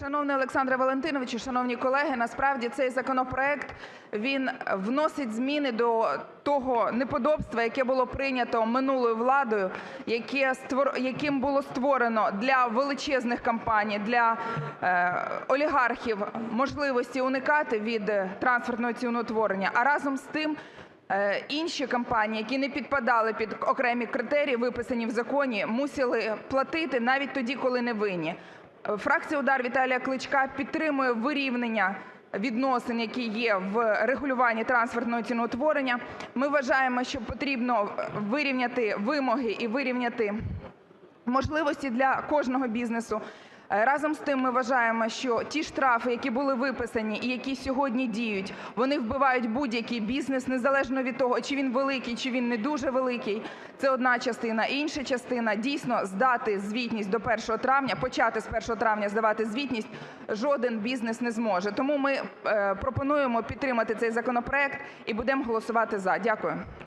Шановний Олександре Валентиновичу, шановні колеги, насправді цей законопроект, він вносить зміни до того неподобства, яке було прийнято минулою владою, яким було створено для величезних компаній, для олігархів можливості уникати від трансфертного ціноутворення, а разом з тим інші компанії, які не підпадали під окремі критерії, виписані в законі, мусили платити навіть тоді, коли не винні. Фракція "УДАР" Віталія Кличка підтримує вирівняння відносин, які є в регулюванні трансфертного ціноутворення. Ми вважаємо, що потрібно вирівняти вимоги і вирівняти можливості для кожного бізнесу. Разом з тим ми вважаємо, що ті штрафи, які були виписані і які сьогодні діють, вони вбивають будь-який бізнес, незалежно від того, чи він великий, чи він не дуже великий. Це одна частина. Інша частина. Дійсно, здати звітність до 1 травня, почати з 1 травня здавати звітність жоден бізнес не зможе. Тому ми пропонуємо підтримати цей законопроект і будемо голосувати "за". Дякую.